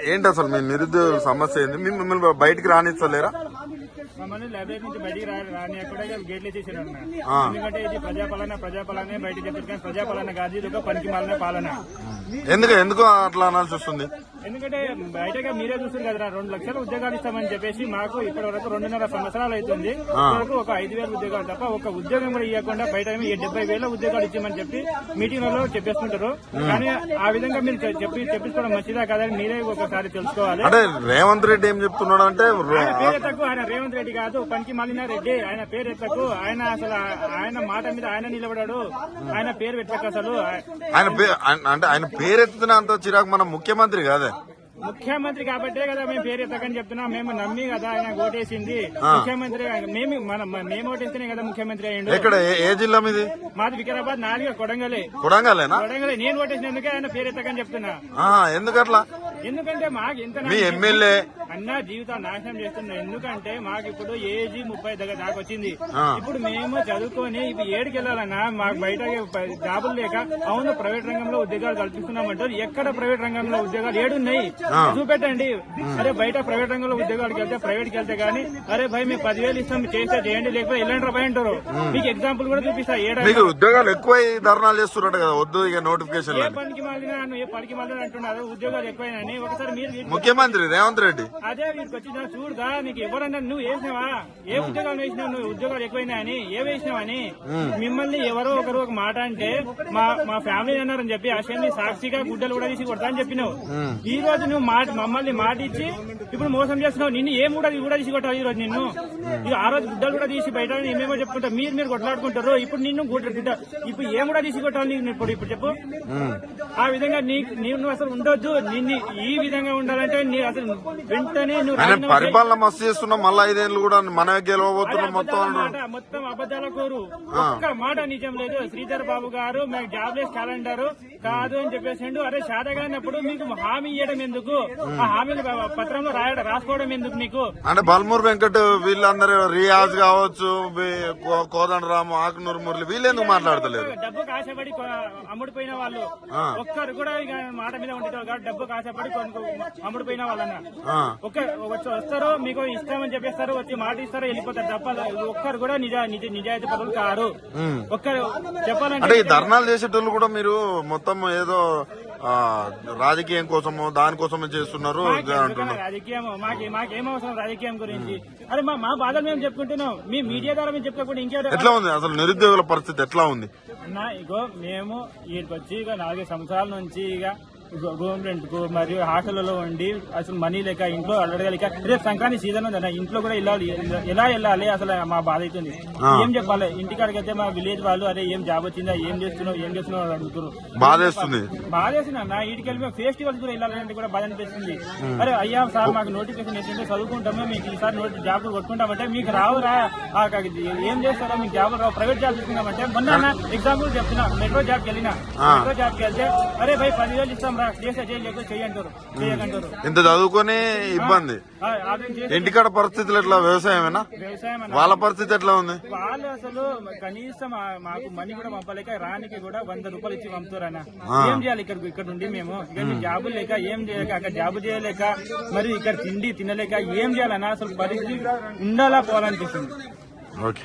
ఏంటి అసలు మీ నిరుద్యోగ సమస్య ఏంది? మీ- మిమ్మల్ని బయటికి రానిస్తలేరా? మమ్మల్ని లైబ్రరీ నుంచి బయటికి రా రాని కూడా గేట్లు వేసేసాడు అన్న. ఆ. ఎందుకంటే ఇది ప్రజాపాలన ప్రజాపాలనే బయటికి చెప్తారు కానీ ప్రజాపాలన కాదు ఇది ఒక పనికి మాలిన పాలన. ఎందుకు ఎందుకు అట్లా అనాల్సి వస్తుంది? ఎందుకంటే బయటగా మీరే చూస్తారు కదా రెండు లక్షల ఉద్యోగాలు ఇస్తామని చెప్పేసి మాకు ఇప్పటి వరకు రెండున్నర సంవత్సరాలు అవుతుంది. వరకు ఒక ఐదు వేల ఉద్యోగాలు తప్ప ఒక ఉద్యోగం కూడా ఇవ్వకుండా బయట డెబ్బై వేల ఉద్యోగాలు ఇచ్చామని చెప్పి మీటింగ్లలో చెప్పేసుకుంటారు కానీ ఆ విధంగా మీరు చెప్పి చెప్పించుకోవడం మంచిదా కాదని మీరే ఒకసారి తెలుసుకోవాలి. అంటే రేవంత్ రెడ్డి ఏం చెప్తున్నాడు అంటే ఆయన పేరు ఎత్తకు ఆయన రేవంత్ రెడ్డి కాదు పనికి మాలిన రెడ్డి. ఆయన పేరు ఎత్తకు ఆయన అసలు ఆయన మాట మీద ఆయన నిలబడాడు. ఆయన పేరు పెట్టకు అసలు? ఆయన అంటే ఆయన పేరెత్తిన అంత చిరాకు మన ముఖ్యమంత్రి కాదే. ముఖ్యమంత్రి కాబట్టే కదా మేము పేరు ఎత్తకని చెప్తున్నాం. మేము నమ్మి కదా ఆయన ఓటేసింది. ముఖ్యమంత్రి మేము మన మేము ఓటేస్తేనే కదా ముఖ్యమంత్రి అయ్యిండు. ఎక్కడ? ఏ- జిల్లా మీది? మాది వికారాబాద్ నాలుగు కొడంగలే. కొడంగలేనా? కొడంగలే. నేను ఓటేసినందుకే ఆయన పేరు ఎత్తకని చెప్తున్నా. ఎందుకట్లా? ఎందుకంటే మాకు ఎంత మీ ఎమ్మెల్యే అన్న జీవితాలు నాశనం చేస్తున్నాం. ఎందుకంటే మాకు ఇప్పుడు ఏజీ ముప్పై దగ్గర దాకా వచ్చింది. ఇప్పుడు మేము చదువుకొని ఇప్పుడు ఏడుకి వెళ్ళాలన్నా మాకు బయట జాబులు లేక అవును ప్రైవేట్ రంగంలో ఉద్యోగాలు కల్పిస్తున్నామంటారు. ఎక్కడ ప్రైవేట్ రంగంలో ఉద్యోగాలు? ఏడున్నాయి. చూపెట్టండి. అరే బయట ప్రైవేట్ రంగంలో ఉద్యోగాలకు వెళ్తే ప్రైవేట్కి వెళ్తే గానీ అరే భయ్ మేము పదివేలు ఇస్తాం చేస్తే చేయండి లేకపోతే ఎలాంటి రూపాయి అంటారు. మీకు ఎగ్జాంపుల్ కూడా చూపిస్తా. ఏడా మీకు ఉద్యోగాలు ఎక్కువ ధర్నాలు చేస్తున్నట్టు కదా వద్దు ఇక నోటిఫికేషన్ ఏ పనికి నువ్వు ఏ పనికి మాలినా అంటున్నారు. ఉద్యోగాలు ఎక్కువైనాయని ఒకసారి మీరు ముఖ్యమంత్రి రేవంత్ రెడ్డి. అదే వీటికి వచ్చి నా చూడదా నీకు ఎవరన్నా నువ్వు వేసినావా? ఏ ఉద్యోగాలు వేసినావు నువ్వు? ఉద్యోగాలు ఎక్కువైనా అని ఏ వేసినావని? మిమ్మల్ని ఎవరో ఒకరు ఒక మాట అంటే మా మా ఫ్యామిలీ అన్నారని చెప్పి అసెంబ్లీ సాక్షిగా గుడ్డలు కూడా తీసి కొడతా అని చెప్పినావు. ఈ రోజు నువ్వు మాట మమ్మల్ని మాట ఇచ్చి ఇప్పుడు మోసం చేస్తున్నావు. నిన్ను ఏం కూడా కూడా తీసి కొట్టావు ఈ రోజు నిన్ను? ఆ రోజు గుడ్డలు కూడా తీసి బయట ఏమేమో చెప్పుకుంటావు మీరు మీరు కొట్లాడుకుంటారు. ఇప్పుడు నిన్ను గుడ్డ ఇప్పుడు ఏం కూడా తీసి కొట్టాలి నీకు? ఇప్పుడు ఇప్పుడు చెప్పు. ఆ విధంగా నీకు నీవు నువ్వు అసలు ఉండొద్దు. నిన్ను ఈ విధంగా ఉండాలంటే నీ అసలు ఆయన. పరిపాలన మస్తు చేస్తున్నాం మళ్ళా ఐదేళ్ళు కూడా మనమే గెలవబోతున్నాం మొత్తం మొత్తం అబద్ధాల కోరు. ఒక్క మాట నిజం లేదు. శ్రీధర్ బాబు గారు జాబ్లెస్ క్యాలెండర్ కాదు అని చెప్పేసిండు. అరే శాతగానప్పుడు మీకు హామీ ఇవ్వడం ఎందుకు? ఆ హామీలు పత్రంలో రాయడం రాసుకోవడం ఎందుకు మీకు? అంటే బల్మూర్ వెంకట్ వీళ్ళందరూ రియాజ్ కావచ్చు కోదండరాము ఆకునూరు మురళి వీళ్ళెందుకు మాట్లాడతలేరు? డబ్బుకు ఆశపడి అమ్ముడుపోయిన వాళ్ళు. ఒక్కరు కూడా మాట మీద ఉండేవారు కాబట్టి డబ్బుకు ఆశపడి అమ్ముడుపోయిన వాళ్ళన్న. వచ్చి వస్తారు మీకు ఇస్తామని చెప్పేస్తారు వచ్చి మాట ఇస్తారు వెళ్ళిపోతారు. తప్ప ఒక్కరు కూడా నిజ నిజ నిజాయితీ పరులు కారు. ఒక్కరు అంటే చెప్పాలంటే ఈ ధర్నాలు చేసేటోళ్ళు కూడా మీరు మొత్తం ఏదో రాజకీయం కోసము దానికోసమే చేస్తున్నారు రాజకీయం మాకు మాకేం అవసరం రాజకీయం గురించి? అరే మా మా బాధలు మేము చెప్పుకుంటున్నాం. మీ మీడియా ద్వారా మేము చెప్పుకోకుండా ఇంకేదో ఎట్లా ఉంది? అసలు నిరుద్యోగుల పరిస్థితి ఎట్లా ఉంది? ఇగో మేము వీటికి వచ్చి ఇక నాలుగైదు సంవత్సరాల నుంచి ఇక గవర్నమెంట్కు మరియు హాస్టల్లో ఉండి అసలు మనీ లేక ఇంట్లో అడగలేక రేపు సంక్రాంతి సీజన్ ఉంది ఇంట్లో కూడా వెళ్ళాలి ఎలా వెళ్ళాలి అసలు మా బాధ అవుతుంది. ఏం చెప్పాలి? ఇంటికాడికి అయితే మా విలేజ్ వాళ్ళు అరే ఏం జాబ్ వచ్చిందా? ఏం చేస్తున్నావు? ఏం చేస్తున్నావు? అని అడుగుతారు బాధేస్తుంది బాధేసింది అన్న. వీటికి వెళ్ళి ఫెస్టివల్స్ కూడా వెళ్ళాలంటే కూడా బాధ అనిపిస్తుంది. అరే అయ్యా సార్ మాకు నోటిఫికేషన్ వేసింటే చదువుకుంటాము మీకు ఈసారి నోటి జాబ్ కొట్టుకుంటామంటే మీకు రావురా. ఏం చేస్తారో మీకు జాబ్ రావు ప్రైవేట్ జాబ్ తీసుకుంటామంటే మొన్న ఎగ్జాంపుల్ చెప్తున్నా మెట్రో జాబ్కి వెళ్ళినా. మెట్రో జాబ్కి వెళ్తే అరే భయ్ పదివేలు ఇస్తాం ఇంత చదువుకొని ఇబ్బంది. ఇంటికాడ పరిస్థితులు ఎట్లా? వ్యవసాయమేనా? వాళ్ళ పరిస్థితి ఎట్లా ఉంది? వాళ్ళు అసలు కనీసం మాకు మనీ కూడా పంపలేక రానికి కూడా వంద రూపాయలు ఇచ్చి పంపుతారన్న ఏం చేయాలి ఇక్కడ ఇక్కడ నుండి మేము. ఇక్కడ జాబులు లేక ఏం చేయలేక అక్కడ జాబు చేయలేక మరి ఇక్కడ తిండి తినలేక ఏం చేయాలన్నా అసలు పరిస్థితి ఉండాలా పోవాలనిపిస్తుంది. ఓకే.